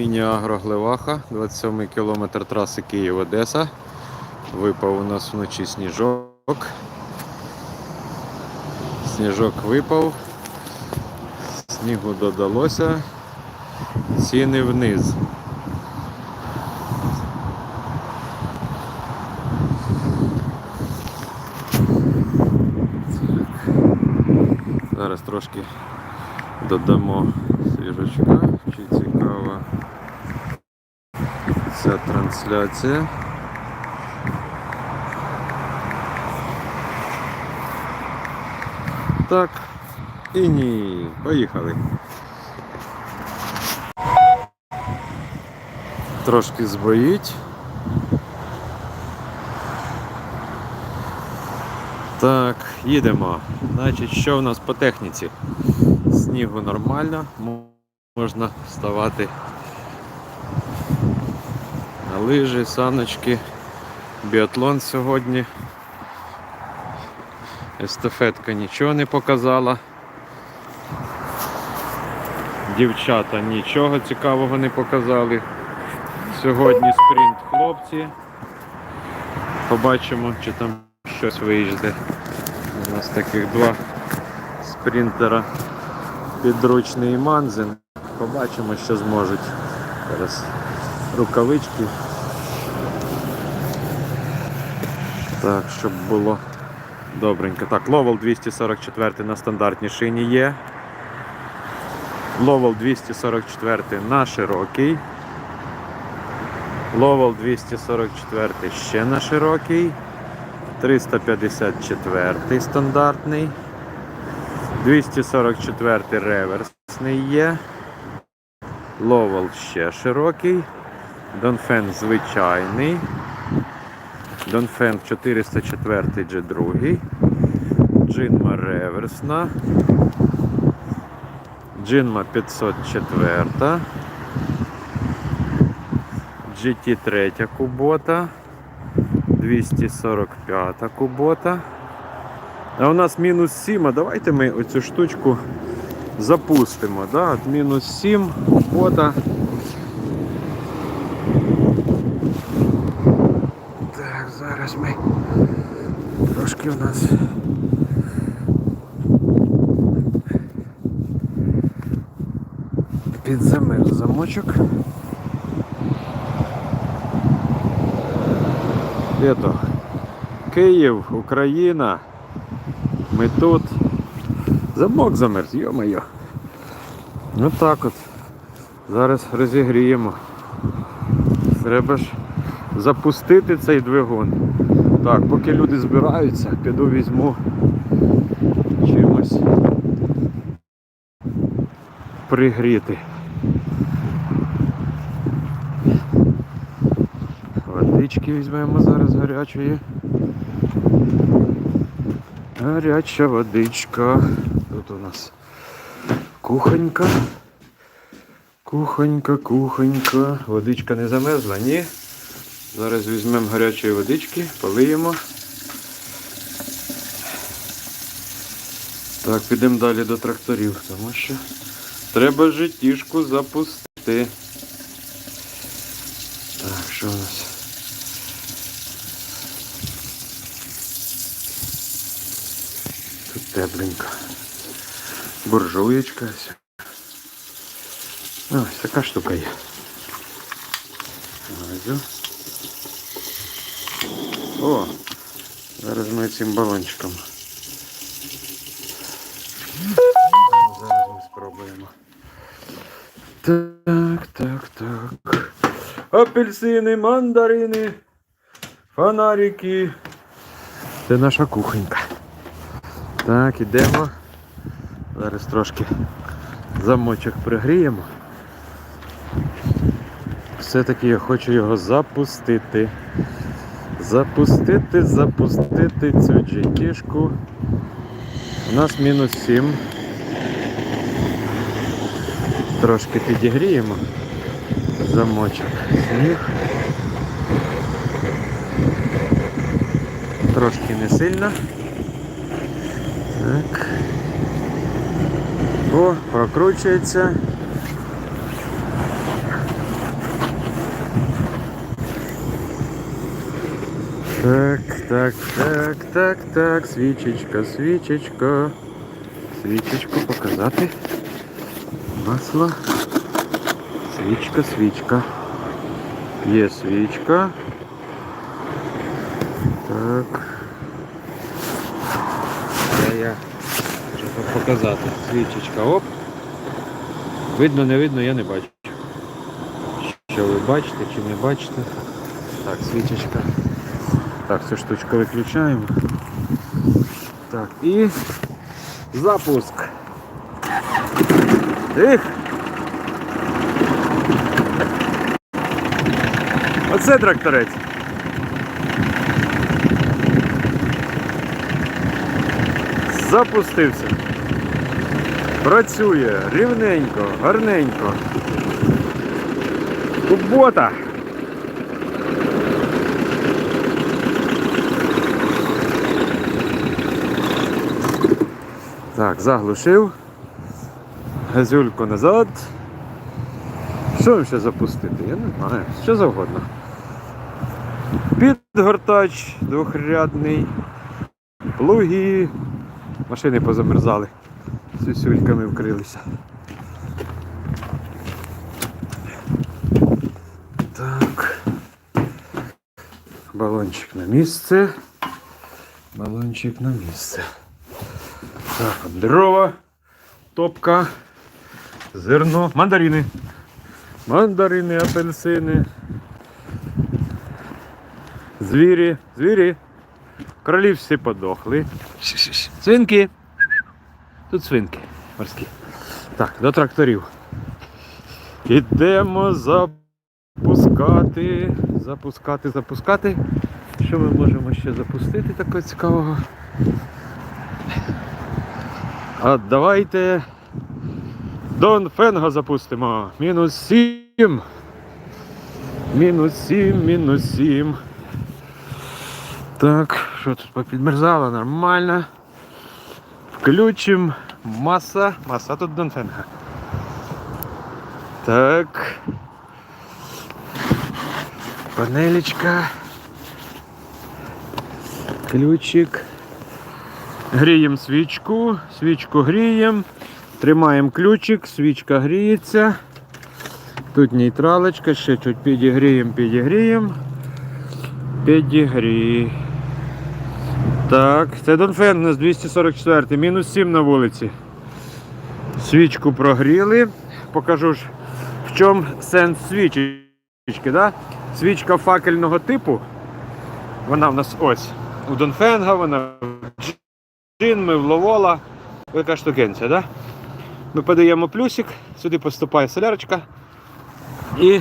Міні-агро Глеваха, 27 кілометр траси Київ-Одеса. Випав у нас вночі сніжок. Сніжок випав. Снігу додалося. Ціни вниз. Зараз трошки додамо свіжачка, чи цікава ця трансляція. Так, і ні, поїхали. Трошки збоїть. Так, їдемо. Значить, що в нас по техніці? Снігу нормально, можна вставати лижі, саночки, біатлон сьогодні. Естафетка нічого не показала. Дівчата нічого цікавого не показали. Сьогодні спринт хлопці. Побачимо, чи там щось виїжде. У нас таких два спринтера. Підручний Манзин. Побачимо, що зможуть. Зараз рукавички. Так, щоб було добренько. Так, Ловел 244 на стандартній шині є. Ловел 244 на широкий. Ловел 244 ще на широкий. 354 стандартний. 244 реверсний є. Ловел ще широкий. Донфен звичайний. Донфен 404 G2. Джинма реверсна. Джинма 504. GT 3 кубота. 245 кубота. А у нас мінус 7, а давайте ми оцю штучку запустимо. Да? Мінус 7 кубота. Зараз ми трошки у нас. Підзамер замочок. Это Київ, Україна. Ми тут. Замок замерз, йо-моє. Ну так от. Зараз розігріємо. Треба ж запустити цей двигун. Так, поки люди збираються, піду візьму чимось пригріти. Водички візьмемо зараз гарячої. Гаряча водичка. Тут у нас кухонька. Кухонька, кухонька. Водичка не замерзла, ні. Зараз візьмемо гарячої водички, полиємо. Так, підемо далі до тракторів, тому що треба життішку запустити. Так, що у нас? Тут тепленько. Буржуєчка. ось. Ось така штука є. Газю. О! Зараз ми цим балончиком. Зараз ми спробуємо. Так, так, так. Апельсини, мандарини, фонарики. Це наша кухонька. Так, ідемо. Зараз трошки замочок пригріємо. Все-таки я хочу його запустити. Запустити, запустити цю джетішку. У нас мінус 7. Трошки підігріємо замочок. Сніг. Трошки не сильно. Так. О, прокручується. Так, так, так, так, так, свічечка, свічечка. Свічечку показати. Масло. Свічка, свічка. Є свічка. Так. Це я щоб показати. Свічечка, оп. Видно, не видно, я не бачу. Що ви бачите чи не бачите? Так, свічечка. Так, цю штучку виключаємо. Так, і запуск. Тих. Оце тракторець. Запустився. Працює рівненько, гарненько. Кубота. Так, заглушив. Газюльку назад. Що їм ще запустити? Я не знаю. Що завгодно. Підгортач двохрядний. Плуги. Машини позамерзали. Сюсюльками вкрилися. Так. Балончик на місце. Балончик на місце. Так, дрова, топка, зерно, мандарини. Мандарини, апельсини. Звірі, звірі. Кролі всі подохли. Свинки. Тут свинки морські. Так, до тракторів. Ідемо запускати. Запускати, запускати. Що ми можемо ще запустити такого цікавого? А давайте Дон Фенга запустимо. Мінус 7. Мінус 7, мінус 7. Так, що тут попідмерзало? Нормально. Включим маса. Маса тут Донфенга. Так. Панелечка. Ключик. Гріємо свічку, свічку гріємо, тримаємо ключик, свічка гріється. Тут нейтралочка, ще чуть підігріємо, підігріємо. Підігрій. Так, це Донфен у нас 244, мінус 7 на вулиці. Свічку прогріли. Покажу ж, в чому сенс свічечки. Да? Свічка факельного типу. Вона в нас ось. У Донфенга, вона Джин, ми в Ловола. Яка штукенця, да? Ми подаємо плюсик, сюди поступає солярочка і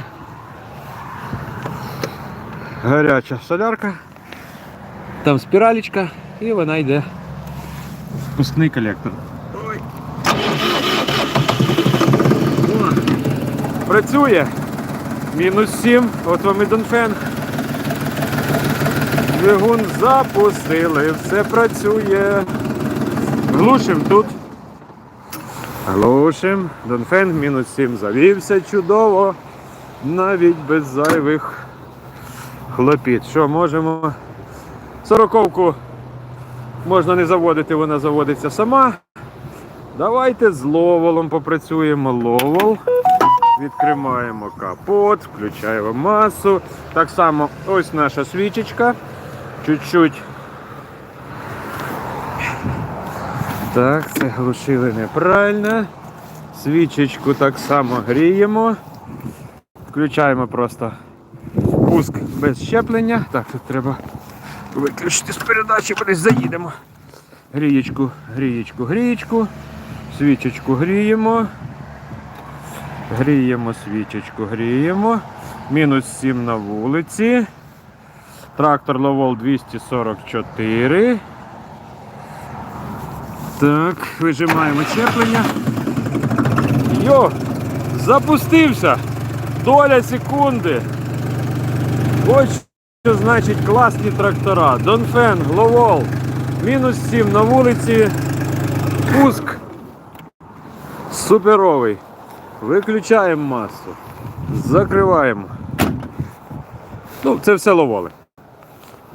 гаряча солярка. Там спіралечка і вона йде в спускний колектор. Працює. Мінус 7, от вам і Донфен. Двигун запустили, все працює. Глушим тут. Глушим. Донфенг мінус 7 завівся чудово. Навіть без зайвих хлопіт. Що можемо? Сороковку можна не заводити, вона заводиться сама. Давайте з ловолом попрацюємо ловол. Відкриваємо капот, включаємо масу. Так само ось наша свічечка. Чуть-чуть. Так, це глушили неправильно. Свічечку так само гріємо. Включаємо просто пуск без щеплення. Так, тут треба виключити з передачі, кудись заїдемо. Грієчку, грієчку, грієчку. Свічечку гріємо. Гріємо свічечку, гріємо. Мінус 7 на вулиці. Трактор Ловол 244. Так, вижимаємо щеплення. Йо! Запустився! Доля секунди. Ось що значить класні трактора. Донфен, Ловол. Мінус 7 на вулиці. Пуск. Суперовий. Виключаємо масу. Закриваємо. Ну, це все ловоли.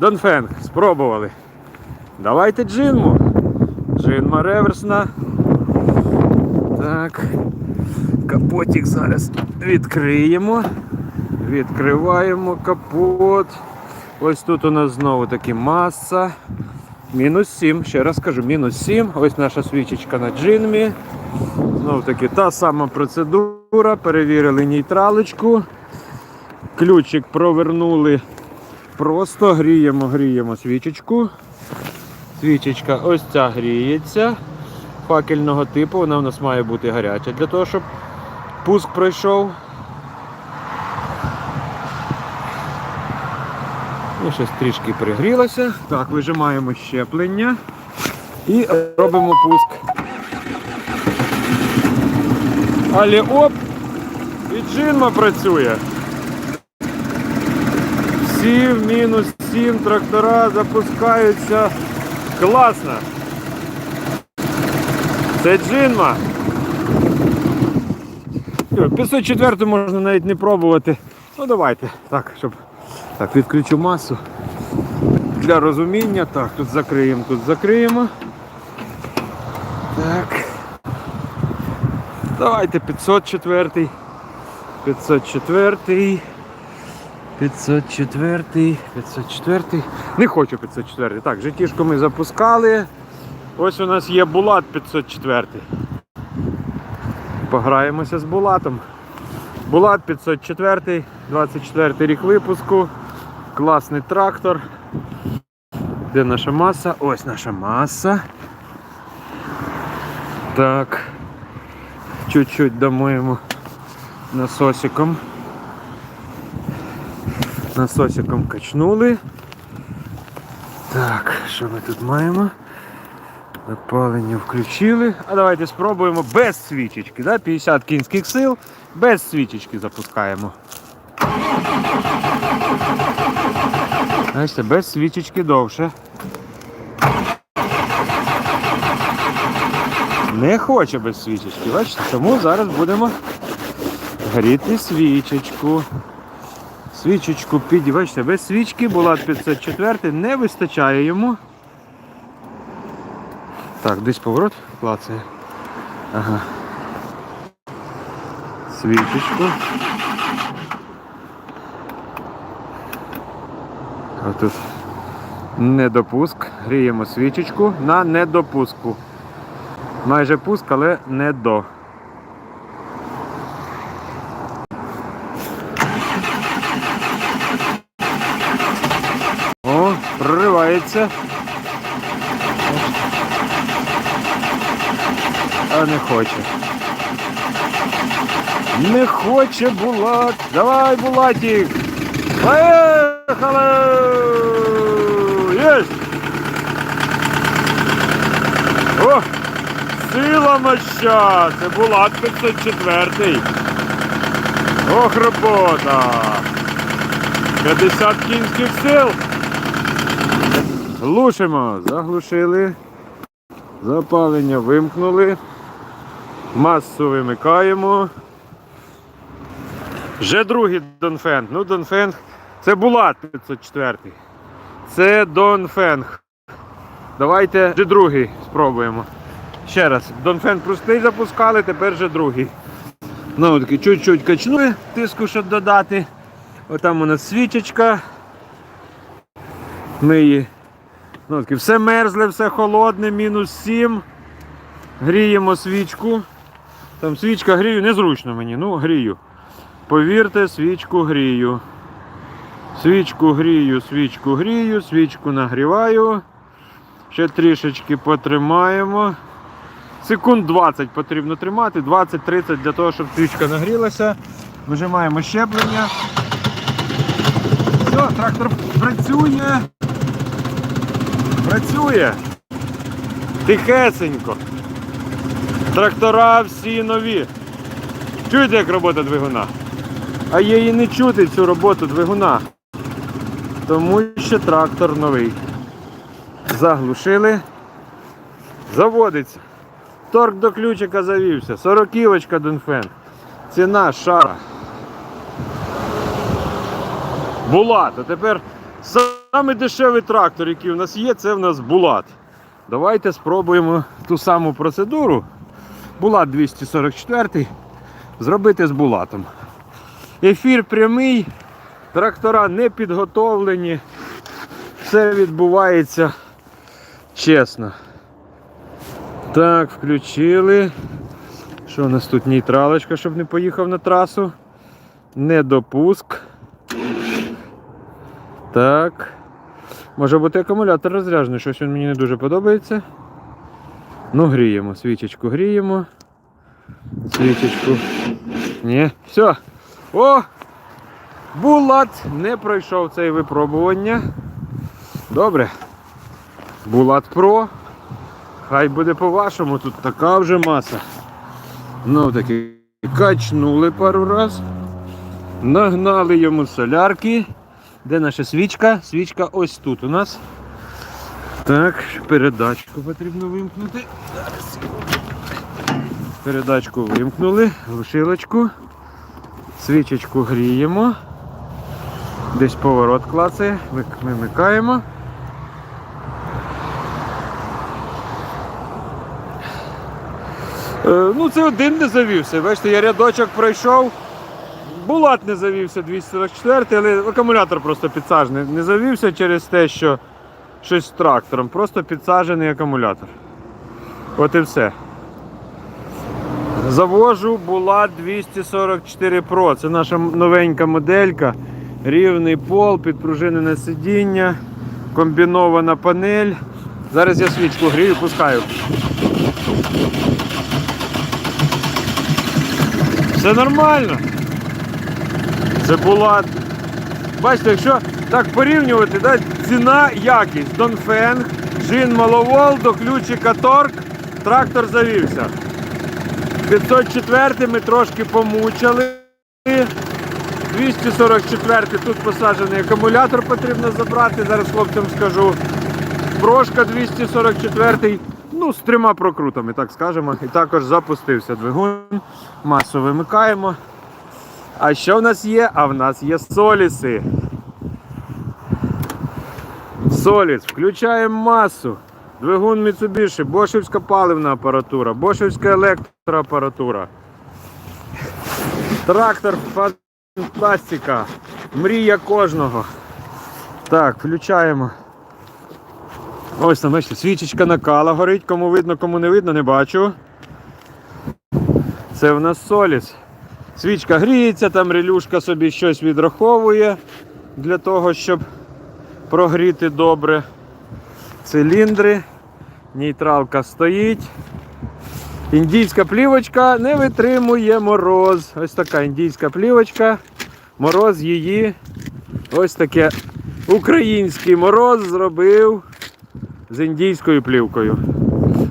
Донфенг, спробували. Давайте джинму. Джинма реверсна. Так. Капотик зараз відкриємо. Відкриваємо капот. Ось тут у нас знову таки маса. Мінус 7. Ще раз кажу, мінус 7. Ось наша свічечка на джинмі. Знову таки та сама процедура. Перевірили нейтралочку. Ключик провернули. Просто гріємо, гріємо свічечку. Свічечка ось ця гріється. Факельного типу, вона у нас має бути гаряча для того, щоб пуск пройшов. Ну, щось трішки пригрілося. Так, вижимаємо щеплення і робимо пуск. Але оп! І джинма працює. Всі в мінус 7 трактора запускаються. Класно! Це джинма. Йо, 504 можна навіть не пробувати. Ну давайте. Так, щоб. Так, відключу масу. Для розуміння. Так, тут закриємо, тут закриємо. Так. Давайте 504. 504. 504, 504. Не хочу 504. Так, житішку ми запускали. Ось у нас є Булат 504. Пограємося з Булатом. Булат 504, 24 рік випуску. Класний трактор. Де наша маса? Ось наша маса. Так. Чуть-чуть домоємо насосиком. Насосиком качнули. Так, що ми тут маємо? Запалення включили. А давайте спробуємо без свічечки. Да? 50 кінських сил, без свічечки запускаємо. Бачите, без свічечки довше. Не хоче без свічечки, бачите? Тому зараз будемо гріти свічечку. Свічечку під... Бачите, без свічки була 504, не вистачає йому. Так, десь поворот клацає. Ага. Свічечку. Отут недопуск. Гріємо свічечку на недопуску. Майже пуск, але не до. О, проривається. А не хоче. Не хоче Булат. Давай, Булатик. Поехали! Есть! О! Сила моща! Це Булат 504. Ох, робота! 50 кінських сил. Глушимо, заглушили. Запалення вимкнули. Масу вимикаємо. Вже другий Донфенг. Ну, Донфенг. Це Булат 504. Це Донфенг. Давайте вже другий спробуємо. Ще раз. Донфенг простий запускали, тепер вже другий. Ну, таки чуть-чуть качнули тиску, щоб додати. Отам у нас свічечка. Ми її. Все мерзле, все холодне, мінус 7. Гріємо свічку. Там свічка грію, незручно мені, ну грію. Повірте, свічку грію. Свічку грію, свічку грію, свічку нагріваю. Ще трішечки потримаємо. Секунд 20 потрібно тримати, 20-30 для того, щоб свічка нагрілася. Вижимаємо щеплення. Все, трактор працює. Працює. Тихесенько. Трактора всі нові. Чуєте, як робота двигуна? А її не чути цю роботу двигуна. Тому що трактор новий. Заглушили. Заводиться. Торг до ключика завівся. Сороківочка Донфен. Ціна шара. Була, то тепер Самий дешевий трактор, який у нас є, це в нас Булат. Давайте спробуємо ту саму процедуру. Булат 244 зробити з Булатом. Ефір прямий, трактора не підготовлені. Все відбувається чесно. Так, включили. Що у нас тут нейтралочка, щоб не поїхав на трасу? Не допуск. Так. Може бути акумулятор розряджений, щось він мені не дуже подобається. Ну, гріємо, свічечку гріємо. Свічечку. Ні, все. О! Булат не пройшов це випробування. Добре. Булат Про. Хай буде по-вашому, тут така вже маса. Ну таки качнули пару раз. Нагнали йому солярки. Де наша свічка? Свічка ось тут у нас. Так, передачку потрібно вимкнути. Передачку вимкнули, глушилочку. Свічечку гріємо. Десь поворот клацає, вимикаємо. Е, Ну, це один не завівся. Бачите, я рядочок пройшов. Булат не завівся 244, але акумулятор просто підсаджений. Не завівся через те, що щось з трактором. Просто підсаджений акумулятор. От і все. Завожу Булат 244 Pro. Це наша новенька моделька. Рівний пол, підпружинене сидіння, комбінована панель. Зараз я свічку грію, пускаю. Все нормально. Це була. Бачите, якщо так порівнювати, да, ціна, якість. Донфенг, Жин Маловол, до ключика Торк, трактор завівся. 504 ми трошки помучили. 244 тут посаджений акумулятор потрібно забрати, зараз хлопцям скажу. Прошка 244, ну, з трьома прокрутами, так скажемо. І також запустився двигун. Масу вимикаємо. А що в нас є? А в нас є соліси. Соліс. Включаємо масу. Двигун Mitsubishi, бошівська паливна апаратура, бошівська електроапаратура. Трактор фантастика. Мрія кожного. Так, включаємо. Ось там, бачите, свічечка накала горить, кому видно, кому не видно, не бачу. Це в нас соліс. Свічка гріється, там релюшка собі щось відраховує для того, щоб прогріти добре. Циліндри, нейтралка стоїть. Індійська плівочка не витримує мороз. Ось така індійська плівочка. Мороз її. Ось таке український мороз зробив з індійською плівкою.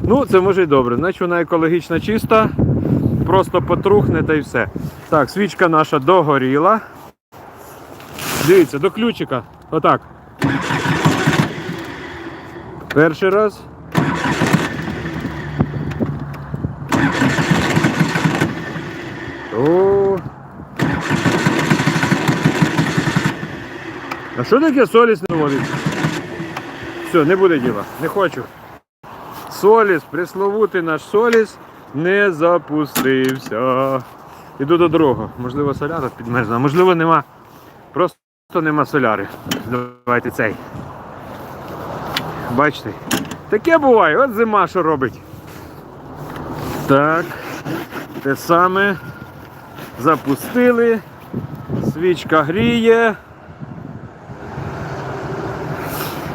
Ну, це може й добре. Значить вона екологічно чиста, просто потрухне та й все. Так, свічка наша догоріла. Дивіться, до ключика. Отак. Перший раз. О. А що таке соліс не? Все, не буде діла, не хочу. Соліс, пресловутий наш соліс не запустився. Іду до другого. Можливо, соляра підмерзла, можливо нема. Просто нема соляри. Давайте цей. Бачите? Таке буває, от зима що робить. Так. Те саме. Запустили. Свічка гріє.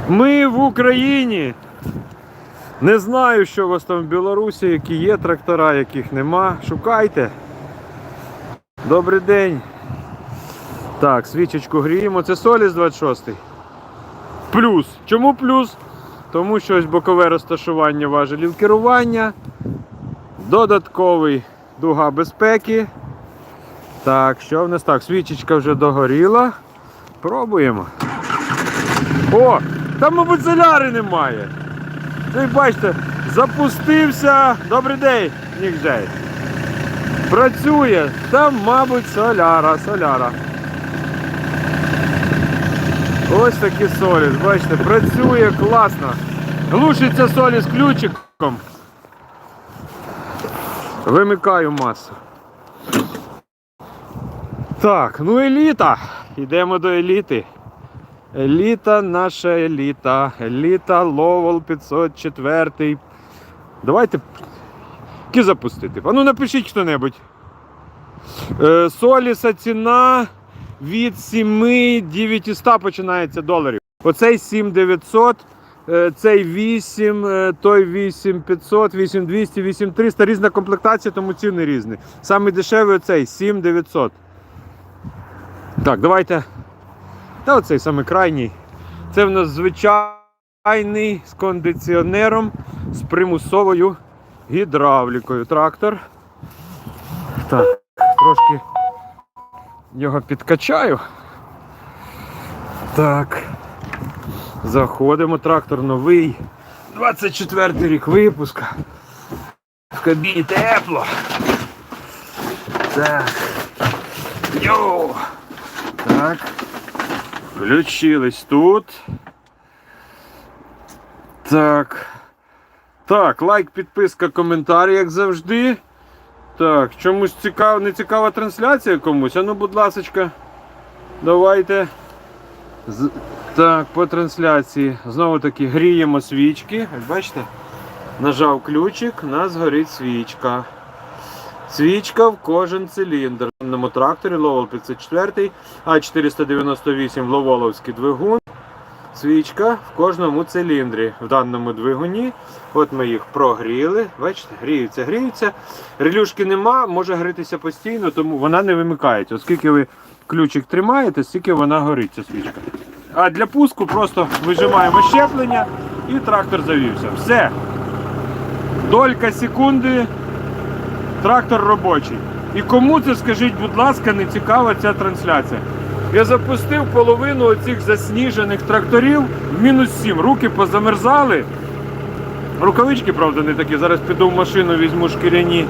Ми в Україні. Не знаю, що у вас там в Білорусі, які є трактора, яких нема. Шукайте. Добрий день. Так, свічечку гріємо. Це Соліс 26. Плюс. Чому плюс? Тому що ось бокове розташування важелів керування. Додатковий дуга безпеки. Так, що в нас так? Свічечка вже догоріла. Пробуємо. О! Там, мабуть, соляри немає. Ви бачите, запустився. Добрий день, Нікджей. Працює. Там, мабуть, соляра, соляра. Ось такі соліс, бачите, працює класно. Глушиться соліс ключиком. Вимикаю масу. Так, ну еліта. Йдемо до еліти. Еліта, наша еліта. Еліта Ловел 504. Давайте. Які запустити? А напишіть хто-небудь. Е, Соліса ціна від 7900 починається доларів. Оцей 7900, е, цей 8, е, той 8500, 8200, 8300. Різна комплектація, тому ціни різні. Саме дешевий оцей 7900. Так, давайте. Та оцей саме крайній. Це в нас звичайний з кондиціонером, з примусовою гідравлікою. Трактор. Так, трошки його підкачаю. Так. Заходимо. Трактор новий. 24 рік випуска. В кабіні тепло. Так. Йоу. Так. Включились тут. Так. Так, лайк, підписка, коментар, як завжди. Так, чомусь цікав, не цікава трансляція комусь. А ну, будь ласочка, давайте. З- Так, по трансляції. Знову таки гріємо свічки. Бачите? Нажав ключик, у нас горить свічка. Свічка в кожен циліндр. На даному тракторі Ловол 54, А498 Ловоловський двигун. Свічка в кожному циліндрі в даному двигуні. От ми їх прогріли. Бачите, гріються, гріються. Релюшки нема, може грітися постійно, тому вона не вимикається. Оскільки ви ключик тримаєте, стільки вона горить, ця свічка. А для пуску просто вижимаємо щеплення і трактор завівся. Все. Долька секунди, трактор робочий. І кому це, скажіть, будь ласка, не цікава ця трансляція. Я запустив половину оцих засніжених тракторів в мінус 7. Руки позамерзали. Рукавички, правда, не такі. Зараз піду в машину, візьму шкіряні.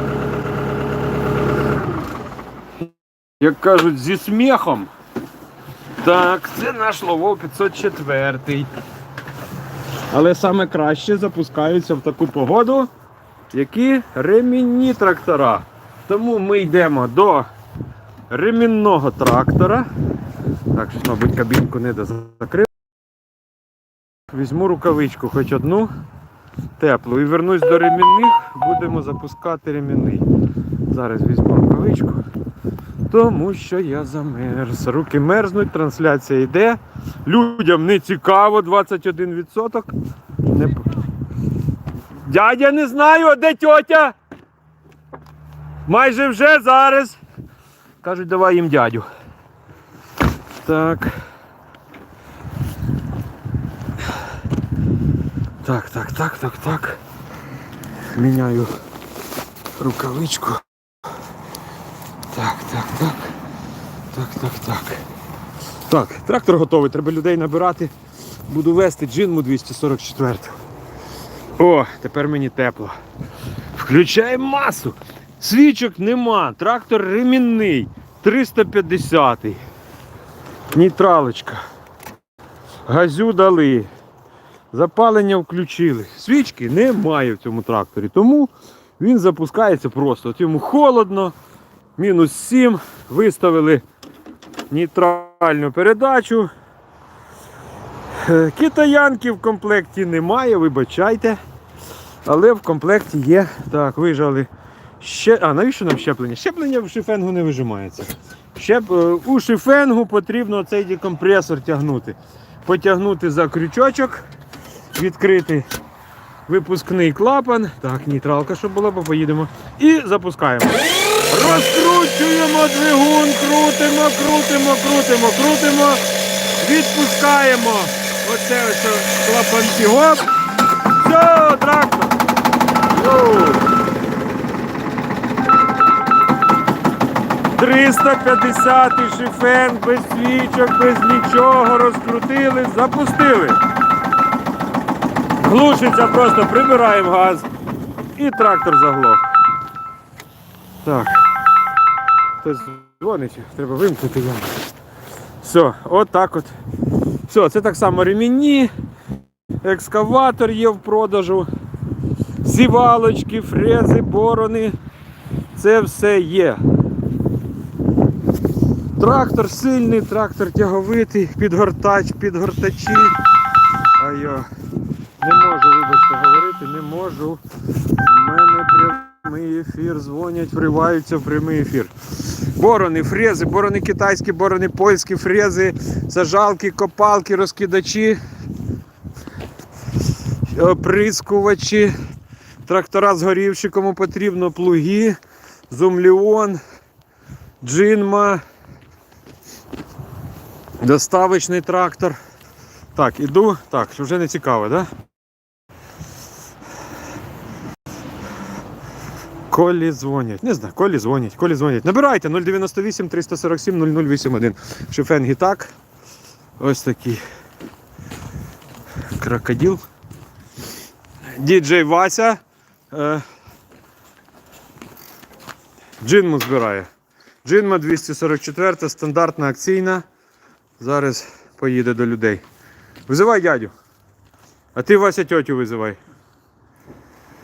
Як кажуть, зі сміхом. Так, це наш Ловол 504. Але саме краще запускаються в таку погоду, які ремінні трактора. Тому ми йдемо до ремінного трактора. Так, щось, мабуть, кабінку не закрив. Візьму рукавичку, хоч одну теплу. І вернусь до ремінних, будемо запускати ремінний. Зараз візьму рукавичку. Тому що я замерз. Руки мерзнуть, трансляція йде. Людям не цікаво, 21%. Не... Дядя не знаю, де тьотя? Майже вже зараз. Кажуть, давай їм дядю. Так. Так, так, так, так, так. Міняю рукавичку. Так, так, так. Так, так, так. Так, трактор готовий, треба людей набирати. Буду вести джинму 244. О, тепер мені тепло. Включаємо масу. Свічок нема. Трактор ремінний. 350. Нейтралочка. Газю дали. Запалення включили. Свічки немає в цьому тракторі. Тому він запускається просто. От йому холодно. Мінус 7. Виставили нейтральну передачу. Е, Китаянки в комплекті немає, вибачайте. Але в комплекті є. Так, вижали. Ще... А навіщо нам щеплення? Щеплення в шифенгу не вижимається. Щеп... е, У шифенгу потрібно цей декомпресор тягнути. Потягнути за крючочок, відкрити випускний клапан. Так, нейтралка, щоб була, бо поїдемо. І запускаємо. Розкручуємо двигун, крутимо, крутимо, крутимо, крутимо. Відпускаємо. Оце ось клапанці. Гоп. Все, трактор. Йоу. 350 шифен без свічок, без нічого розкрутили, запустили. Глушиться просто, прибираємо газ. І трактор заглох. Так. Хтось дзвонить, треба вимкнути його. Все, от так от Все, це так само ремінні, екскаватор є в продажу, сівалочки, фрези, борони. Це все є. Трактор сильний, трактор тяговитий, підгортач, підгортачі. А я не можу, вибачте, говорити, не можу. У мене прямий ефір, дзвонять, вриваються в прямий ефір. Борони, фрези, борони китайські, борони польські, фрези, сажалки, копалки, розкидачі, оприскувачі, трактора згорівші, кому потрібно, плуги, зумліон, джинма, доставочний трактор. Так, іду. Так, вже не цікаво, так? Да? Колі дзвонять. Не знаю, колі дзвонять, колі дзвонять. Набирайте 098 347 0081. Шифен Гітак. Ось такий крокодил. Діджей Вася. Е, Джинму збирає. Джинма 244, стандартна акційна. Зараз поїде до людей. Визивай дядю. А ти Вася тьотю визивай.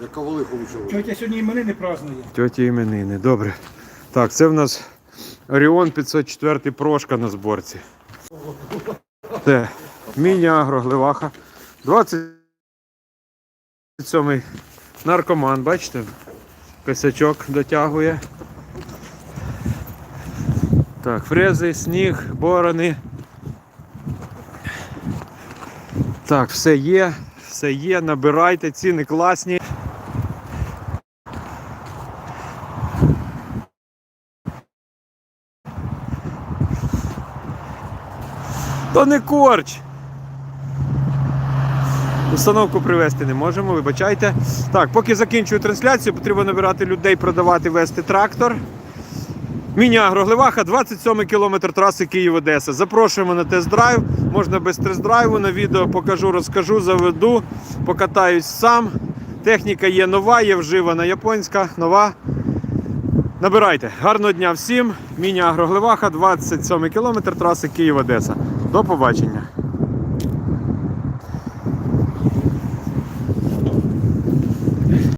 Я ковалиху учив. Тетя сьогодні іменини празднує. Тьоті іменини, добре. Так, це в нас Оріон 504 прошка на зборці. Це міні-агро, гливаха. 27-й наркоман, бачите? Косячок дотягує. Так, фрези, сніг, борони. Так, все є, все є, набирайте, ціни класні. То не корч. Установку привезти не можемо, вибачайте. Так, поки закінчую трансляцію, потрібно набирати людей, продавати, вести трактор. Міні-агро Гливаха, 27 кілометр траси Київ-Одеса. Запрошуємо на тест-драйв. Можна без тест-драйву. На відео покажу, розкажу, заведу, покатаюсь сам. Техніка є нова, є вживана японська, нова. Набирайте. Гарного дня всім. Міні-агроглеваха, 27 кілометр траси Київ-Одеса. До побачення.